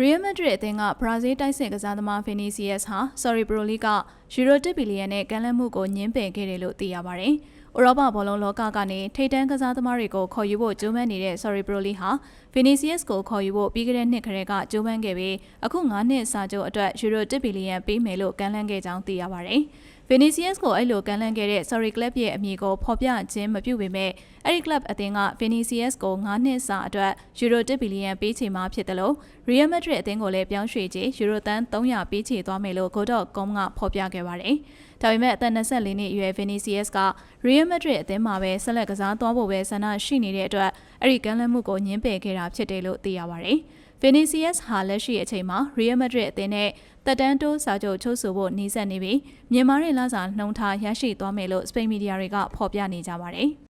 Real Madrid အသင်းကဘရာဇီးတိုက်စစ်ကစားသမား Vinicius ဟာ Sorry Pro League ကယူရို1ဘီလီယံနဲ့ကန်လန့်မှုကိုညှင်းပယ်ခဲ့တယ်လို့သိရပါတယ်။ဥရောပဘောလုံးလောကကနေထိပ်တန်းကစားသမားတွေကိုခေါ်ယူဖို့ကြိုးပမ်းနေတဲ့ Sorry Pro League ဟာ Vinicius ကိုခေါ်ယူဖို့ပြီးခဲ့တဲ့နှစ်ခရဲကကြိုးပမ်းခဲ့ပြီးအခု9နှစ်စာချုပ်အတွက်ယူရို1ဘီလီယံပေးမယ်လို့ကန်လန့်ခဲ့ကြောင်းသိရပါတယ်။ Vinicius ကိုအဲ့လိုကန်လန့်ခဲ့တဲ့ Sorry Club ရဲ့အမည်ကိုဖော်ပြခြင်းမပြုပေမဲ့အဲ့ဒီ club အသင်းက Vinicius ကို9နှစ်စာအတွက်ယူရို1ဘီလီယံပေးချေမှာဖြစ်တယ်လို့ Real Madrid အသင်းကိုလည်းပြောင်းရွှေ့ခြင်းယူရိုတန်300ပေးချေသွားမယ်လို့ Go.com ကဖော်ပြခဲ့ပါတယ်။ဒါပေမဲ့အသက်24နှစ်အရွယ် Vinicius က Real Madrid အသင်းမှာပဲဆက်လက်ကစားသွားဖို့ပဲဆန္ဒရှိနေတဲ့အတွက်အဲ့ဒီကန်လန့်မှုကိုညှင်းပယ်ခဲ့တာဖြစ်တယ်လို့သိရပါတယ်။ Vinicius ဟာလက်ရှိအချိန်မှာ Real Madrid အသင်းနဲ့တက်တန်းတိုးစာချုပ်ချုပ်ဆိုဖို့နှီးစပ်နေပြီးမြန်မာရဲ့လစာနှုံထားရရှိသွားမယ်လို့စပိန်မီဒီယာတွေကဖော်ပြနေကြပါတယ်။